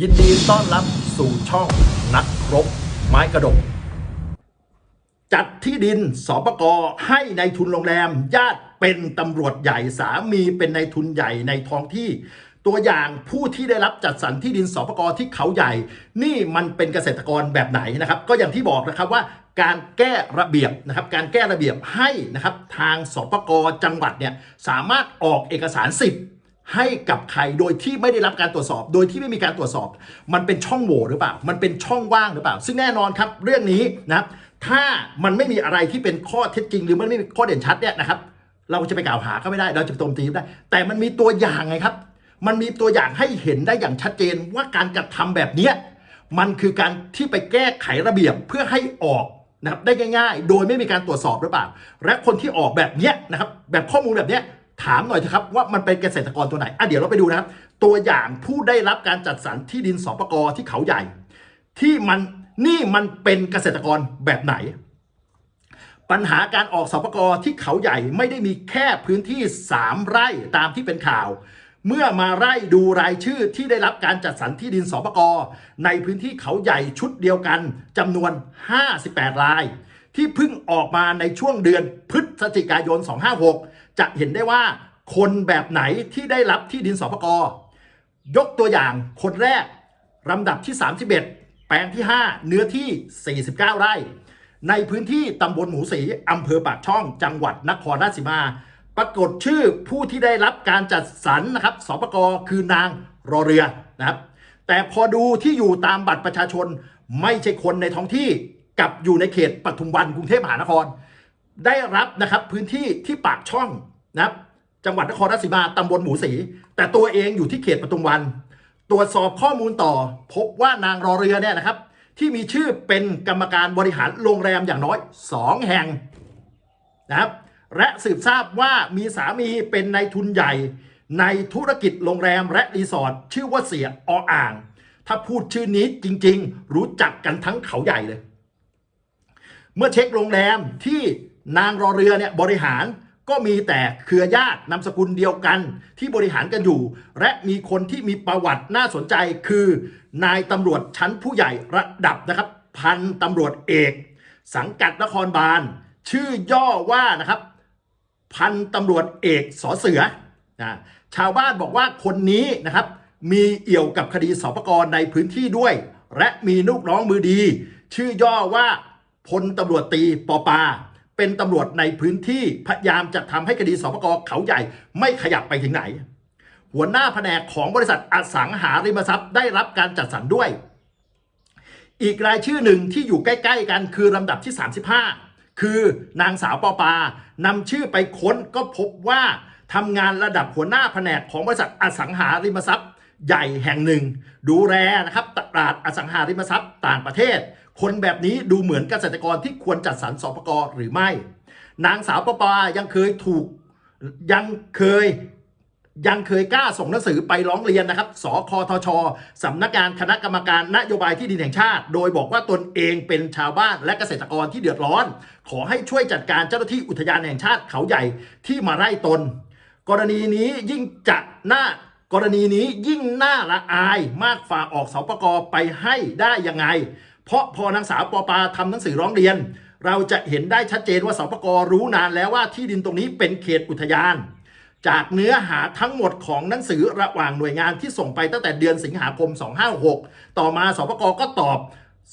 ยินดีต้อนรับสู่ช่องนักครบไม้กระดก จัดที่ดินสปกให้ในทุนโรงแรม ญาติเป็นตำรวจใหญ่สามีเป็นในายทุนใหญ่ในท้องที่ ตัวอย่างผู้ที่ได้รับจัดสรรที่ดินสปกที่เขาใหญ่ นี่มันเป็นเกษตรกรแบบไหนนะครับ ก็อย่างที่บอกนะครับว่าการแก้ระเบียบนะครับการแก้ระเบียบให้นะครับทางสปกจังหวัดเนี่ยสามารถออกเอกสารสิทธิ์ ให้กับใครโดยที่ไม่ได้รับการตรวจสอบ โดยที่ไม่มีการตรวจสอบ มันเป็นช่องโหว่หรือเปล่า มันเป็นช่องว่างหรือเปล่า ซึ่งแน่นอนครับ เรื่องนี้นะครับ ถ้ามันไม่มีอะไรที่เป็นข้อเท็จจริง หรือมันไม่มีข้อเด่นชัดเนี่ยนะครับ เราจะไปกล่าวหาก็ไม่ได้ เราจะโจมตีก็ได้ แต่มันมีตัวอย่างไงครับ มันมีตัวอย่างให้เห็นได้อย่างชัดเจนว่าการกระทำแบบเนี้มันคือการที่ไปแก้ไขระเบียบเพื่อให้ออกนะครับได้ง่าย ๆ โดยไม่มีการตรวจสอบหรือเปล่า และคนที่ออกแบบเนี้ยนะครับ แบบข้อมูลแบบเนี้ย ถามหน่อยเถอะครับว่ามันเป็นเกษตรกรตัวไหนอะเดี๋ยวเราไปดูนะครับตัวอย่างผู้ได้รับการจัดสรรที่ดินสปกที่เขาใหญ่ ที่มันนี่มันเป็นเกษตรกรแบบไหน ปัญหาการออกสปกที่เขาใหญ่ไม่ได้มีแค่พื้นที่ 3 ไร่ตามที่เป็นข่าว เมื่อมาไล่ดูรายชื่อที่ได้รับการจัดสรรที่ดินสปกในพื้นที่เขาใหญ่ชุดเดียวกันจำนวน 58 ราย ที่เพิ่งออกมาในช่วงเดือนพฤ ศจิกายน 256 จะเห็นได้ว่าคนแบบไหนที่ได้รับที่ดินสปกยกตัวอย่างคนแรกลำดับที่ 31 แปลงที่ 5 เนื้อที่ 49 ไร่ ในพื้นที่ตำบลหมูสีอำเภอปากช่องจังหวัดนครราชสีมา ปรากฏชื่อผู้ที่ได้รับการจัดสรรนะครับสปกคือนางรอเรือนะครับ แต่พอดูที่อยู่ตามบัตรประชาชนไม่ใช่คนในท้องที่กับอยู่ในเขตปทุมวันกรุงเทพมหานคร ได้รับนะครับพื้นที่ที่ปากช่องนะครับจังหวัดนครราชสีมาตำบลหมูสี แต่ตัวเองอยู่ที่เขตปทุมวัน ตรวจสอบข้อมูลต่อ พบว่านางรอเรือเนี่ยนะครับ ที่มีชื่อเป็นกรรมการบริหารโรงแรมอย่างน้อย 2 แห่งนะครับ และสืบทราบว่ามีสามีเป็นนายทุนใหญ่ ในธุรกิจโรงแรมและรีสอร์ทชื่อว่าเสียออ่าง ถ้าพูดชื่อนี้จริง ๆ รู้จักกันทั้งเขาใหญ่เลย เมื่อเช็คโรงแรมที่ นางรอเรือเนี่ยบริหารก็มีแต่เครือญาตินามสกุลเดียวกันที่บริหารกันอยู่ และมีคนที่มีประวัติน่าสนใจคือ นายตำรวจชั้นผู้ใหญ่ระดับนะครับ พันตำรวจเอก สังกัดนครบาล ชื่อย่อว่านะครับ พันตำรวจเอกสอเสือนะชาวบ้านบอกว่าคนนี้นะครับ มีเอี่ยวกับคดีสปกรในพื้นที่ด้วย และมีลูกน้องมือดี ชื่อย่อว่าพลตำรวจตีปอปา เป็นตำรวจในพื้นที่พยายามจะทำให้คดีสปกเขาใหญ่ไม่ขยับไปถึงไหน หัวหน้าแผนกของบริษัทอสังหาริมทรัพย์ได้รับการจัดสรรด้วย อีกรายชื่อหนึ่งที่อยู่ใกล้ ๆ กันคือลำดับที่ 35 คือนางสาวปอปานำชื่อไปค้นก็พบว่าทำงานระดับหัวหน้าแผนกของบริษัทอสังหาริมทรัพย์ ใหญ่แห่งหนึ่ง ดูแลนะครับตลาดอสังหาริมทรัพย์ต่างประเทศ คนแบบนี้ดูเหมือนเกษตรกรที่ควรจัดสรรสปกหรือไม่ นางสาวปอปายังเคยถูกยังเคยยังเคยกล้าส่งหนังสือไปร้องเรียนนะครับ สคทชสำนักงานคณะกรรมการนโยบายที่ดินแห่งชาติ โดยบอกว่าตนเองเป็นชาวบ้านและเกษตรกรที่เดือดร้อน ขอให้ช่วยจัดการเจ้าหน้าที่อุทยานแห่งชาติเขาใหญ่ที่มาไล่ตน กรณีนี้ยิ่งจะน้า กรณีนี้ยิ่งน่าละอายมากฝ่าออกสปกไปให้ได้ยังไง เพราะพอนางสาวปอปาทำหนังสือร้องเรียน เราจะเห็นได้ชัดเจนว่าสปกรู้นานแล้วว่าที่ดินตรงนี้เป็นเขตอุทยาน จากเนื้อหาทั้งหมดของหนังสือระหว่างหน่วยงานที่ส่งไปตั้งแต่เดือนสิงหาคม 256 ต่อมาสปกก็ตอบ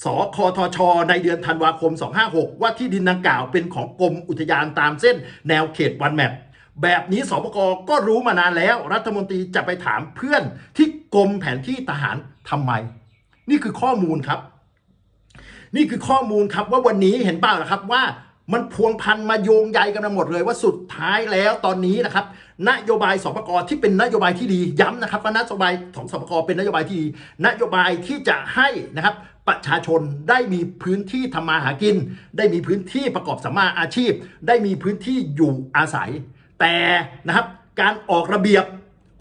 สคทช ในเดือนธันวาคม 256 ว่าที่ดินดังกล่าวเป็นของกรมอุทยานตามเส้นแนวเขตวันแมป แบบนี้สปกก็รู้มานานแล้ว รัฐมนตรีจะไปถามเพื่อนที่กรมแผนที่ทหารทำไม นี่คือข้อมูลครับ นี่คือข้อมูลครับว่าวันนี้เห็นเปล่าล่ะครับว่ามันพวงพันมาโยงใยกันมาหมดเลยว่าสุดท้ายแล้วตอนนี้นะครับ นโยบายสปกที่เป็นนโยบายที่ดีย้ำนะครับว่านโยบายของสปกเป็นนโยบายที่ดีนโยบายที่จะให้นะครับประชาชนได้มีพื้นที่ทำมาหากิน ได้มีพื้นที่ประกอบสัมมาอาชีพ ได้มีพื้นที่อยู่อาศัย แต่นะครับการออกระเบียบ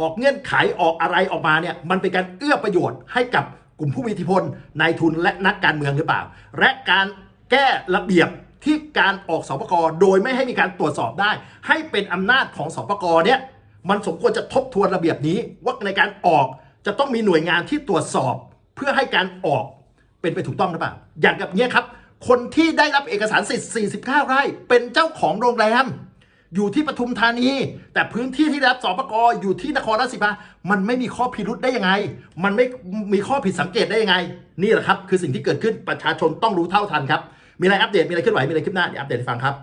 ออกเงื่อนไขออกอะไรออกมาเนี่ยมันเป็นการเอื้อประโยชน์ให้กับกลุ่มผู้มีอิทธิพลนายทุนและนักการเมืองหรือเปล่า และการแก้ระเบียบที่การออกสปกโดยไม่ให้มีการตรวจสอบได้ ให้เป็นอำนาจของสปกเนี่ยมันสมควรจะทบทวนระเบียบนี้ว่าในการออกจะต้องมีหน่วยงานที่ตรวจสอบ เพื่อให้การออกเป็นไปถูกต้องหรือเปล่า อย่างกับเนี้ยครับ คนที่ได้รับเอกสารสิทธิ์ 49 ไร่ เป็นเจ้าของโรงแรม อยู่ที่ปทุมธานี แต่พื้นที่ที่รับสปกอยู่ที่นครราชสีมามันไม่มีข้อพิรุษได้ยังไง มันไม่มีข้อผิดสังเกตได้ยังไง นี่แหละครับ คือสิ่งที่เกิดขึ้นประชาชนต้องรู้เท่าทันครับ มีอะไรอัปเดตมีอะไรเคลื่อนไหวมีอะไรขึ้นหน้าเดี๋ยวอัปเดตให้ฟังครับ